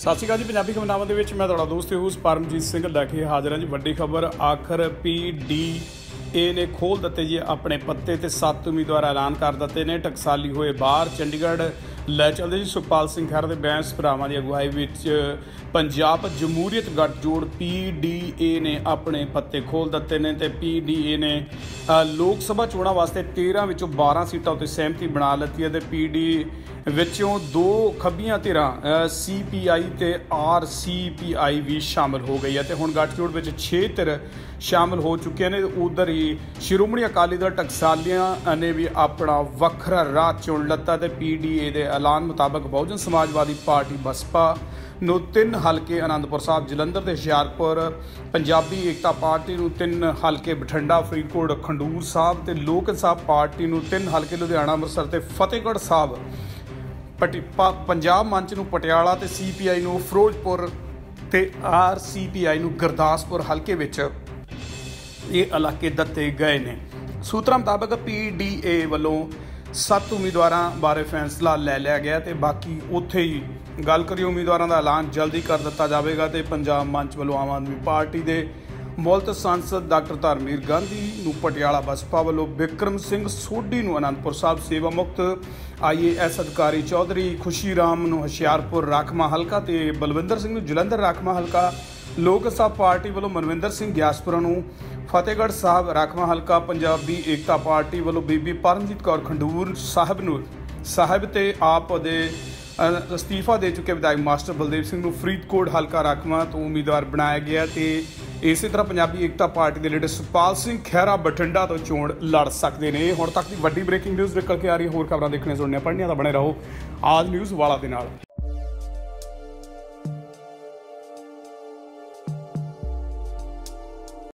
ਸਤਿ ਸ਼੍ਰੀ ਅਕਾਲ ਜੀ, ਪੰਜਾਬੀ ਖਬਰਾਂ ਦੇ ਵਿੱਚ ਮੈਂ ਤੁਹਾਡਾ ਦੋਸਤ ਹੂਸ ਪਰਮਜੀਤ ਸਿੰਘ ਲੈ ਕੇ ਹਾਜ਼ਰ ਹਾਂ ਜੀ। ਵੱਡੀ ਖਬਰ, ਆਖਰ ਪੀ ਡੀ ਏ ਨੇ ਖੋਲ ਦਿੱਤੇ ਜੀ ਆਪਣੇ ਪੱਤੇ ਤੇ ਸੱਤ ਉਮੀਦਵਾਰ ਐਲਾਨ ਕਰ ਦਿੱਤੇ ਨੇ। ਟਕਸਾਲੀ ਹੋਏ ਬਾਹਰ, ਚੰਡੀਗੜ੍ਹ ਲੈ ਚੱਲਦੇ ਜੀ ਸੁਖਪਾਲ ਸਿੰਘ ਖਹਿਰਾ ਦੇ ਬੈਂਸ ਭਰਾਵਾਂ ਦੀ ਅਗਵਾਈ ਵਿੱਚ ਪੰਜਾਬ ਜਮਹੂਰੀਅਤ ਗੱਠਜੋੜ ਪੀਡੀਏ ਨੇ ਆਪਣੇ ਪੱਤੇ ਖੋਲ ਦਿੱਤੇ ਨੇ ਤੇ ਪੀਡੀਏ ਨੇ ਲੋਕ ਸਭਾ ਚੋਣਾਂ ਵਾਸਤੇ 13 ਵਿੱਚੋਂ 12 ਸੀਟਾਂ ਉੱਤੇ ਸਹਿਮਤੀ ਬਣਾ ਲਈ ਹੈ ਤੇ ਪੀਡੀ ਵਿੱਚੋਂ ਦੋ ਖੱਬੀਆਂ ਧਿਰਾਂ ਸੀਪੀਆਈ ਤੇ ਆਰਸੀਪੀਆਈ ਵੀ ਸ਼ਾਮਲ ਹੋ ਗਈ ਹੈ ਤੇ ਹੁਣ ਗੱਠਜੋੜ ਵਿੱਚ 6 ਧਿਰ ਸ਼ਾਮਲ ਹੋ ਚੁੱਕੀਆਂ ਨੇ। ਉਧਰ ਹੀ ਸ਼੍ਰੋਮਣੀ ਅਕਾਲੀ ਦਲ ਟਕਸਾਲੀਆਂ ਨੇ ਵੀ ਆਪਣਾ ਵੱਖਰਾ ਰਾਹ ਚੁਣ ਲੱਤਾ ਤੇ ਪੀਡੀਏ ਦੇ ਐਲਾਨ ਮੁਤਾਬਕ ਬਹੁਜਨ ਸਮਾਜਵਾਦੀ ਪਾਰਟੀ ਬਸਪਾ ਨੂੰ ਤਿੰਨ ਹਲਕੇ ਆਨੰਦਪੁਰ ਸਾਹਿਬ, ਜਲੰਧਰ ਤੇ ਹੁਸ਼ਿਆਰਪੁਰ, ਪੰਜਾਬੀ ਏਕਤਾ ਪਾਰਟੀ ਨੂੰ ਤਿੰਨ ਹਲਕੇ ਬਠਿੰਡਾ, ਫਰੀਦਕੋਟ, ਖੰਡੂਰ ਸਾਹਿਬ ਤੇ ਲੋਕ ਇਨਸਾਫ ਪਾਰਟੀ ਨੂੰ ਤਿੰਨ ਹਲਕੇ ਲੁਧਿਆਣਾ, ਅੰਮ੍ਰਿਤਸਰ ਤੇ ਫਤਿਹਗੜ੍ਹ ਸਾਹਿਬ ਪੰਜਾਬ ਮੰਚ ਨੂੰ ਪਟਿਆਲਾ ਤੇ ਸੀਪੀਆਈ ਨੂੰ ਫਿਰੋਜ਼ਪੁਰ ਤੇ ਆਰਸੀਪੀਆਈ ਨੂੰ ਗੁਰਦਾਸਪੁਰ ਹਲਕੇ ਵਿੱਚ ਇਹ ਇਲਾਕੇ ਦਿੱਤੇ ਗਏ ਨੇ। ਸੂਤਰਾਂ ਮੁਤਾਬਕ ਪੀਡੀਏ ਵੱਲੋਂ ਸੱਤ ਉਮੀਦਵਾਰਾਂ ਬਾਰੇ ਫੈਸਲਾ ਲੈ ਲਿਆ ਗਿਆ ਤੇ ਬਾਕੀ ਉੱਥੇ ਹੀ ਗੱਲ ਕਰੀ ਉਮੀਦਵਾਰਾਂ ਦਾ ਐਲਾਨ ਜਲਦੀ ਕਰ ਦਿੱਤਾ ਜਾਵੇਗਾ ਤੇ ਪੰਜਾਬ ਮੰਚ ਵੱਲੋਂ ਆਮ ਆਦਮੀ ਪਾਰਟੀ ਦੇ ਮੁਲਤ ਸੰਸਦ ਡਾਕਟਰ ਧਰਮਵੀਰ ਗਾਂਧੀ ਨੂੰ ਪਟਿਆਲਾ ਬਸਪਾ ਵੱਲੋਂ ਬਿਕਰਮ ਸਿੰਘ ਸੋਢੀ ਨੂੰ ਅਨੰਦਪੁਰ ਸਾਹਿਬ ਸੇਵਾ ਮੁਕਤ ਆਈਏਐਸ ਅਧਿਕਾਰੀ ਚੌਧਰੀ ਖੁਸ਼ੀ ਰਾਮ ਨੂੰ ਹੁਸ਼ਿਆਰਪੁਰ ਰਾਖਮਾ ਹਲਕਾ ਤੇ ਬਲਵਿੰਦਰ ਸਿੰਘ ਨੂੰ ਜਲੰਧਰ ਰਾਖਮਾ ਹਲਕਾ, ਲੋਕ ਸਭਾ ਪਾਰਟੀ ਵੱਲੋਂ ਮਨਵਿੰਦਰ ਸਿੰਘ ਗਿਆਸਪੁਰਾ ਨੂੰ ਫਤਿਹਗੜ੍ਹ ਸਾਹਿਬ ਰਾਖਵਾਂ ਹਲਕਾ, ਪੰਜਾਬੀ ਏਕਤਾ ਪਾਰਟੀ ਵੱਲੋਂ ਬੀਬੀ ਪਰਮਜੀਤ ਕੌਰ ਖੰਡੂਰ ਸਾਹਿਬ ਨੂੰ ਸਾਹਿਬ ਤੇ ਆਪ ਦੇ ਅਸਤੀਫਾ ਦੇ ਚੁੱਕੇ ਵਿਧਾਇਕ ਮਾਸਟਰ ਬਲਦੇਵ ਸਿੰਘ ਨੂੰ ਫਰੀਦਕੋਟ ਹਲਕਾ ਰਾਖਵਾਂ ਤੋਂ ਉਮੀਦਵਾਰ ਬਣਾਇਆ ਗਿਆ ਤੇ ਇਸੇ ਤਰ੍ਹਾਂ ਪੰਜਾਬੀ ਏਕਤਾ ਪਾਰਟੀ ਦੇ ਲੀਡਰ ਸੁਖਪਾਲ ਸਿੰਘ ਖਹਿਰਾ ਬਠਿੰਡਾ ਤੋਂ ਚੋਣ ਲੜ ਸਕਦੇ ਨੇ। ਹੁਣ ਤੱਕ ਦੀ ਵੱਡੀ ਬ੍ਰੇਕਿੰਗ ਨਿਊਜ਼ ਨਿਕਲ ਕੇ ਆ ਰਹੀ ਹੈ, ਹੋਰ ਖਬਰਾਂ ਦੇਖਣੇ ਸੁਣਨੀਆਂ ਪੜ੍ਹਨੀਆਂ ਤਾਂ ਬਣੇ ਰਹੋ। ਆਜ ਨਿਊਜ਼ ਵਾਲਾ ਦੇ ਨਾਲ।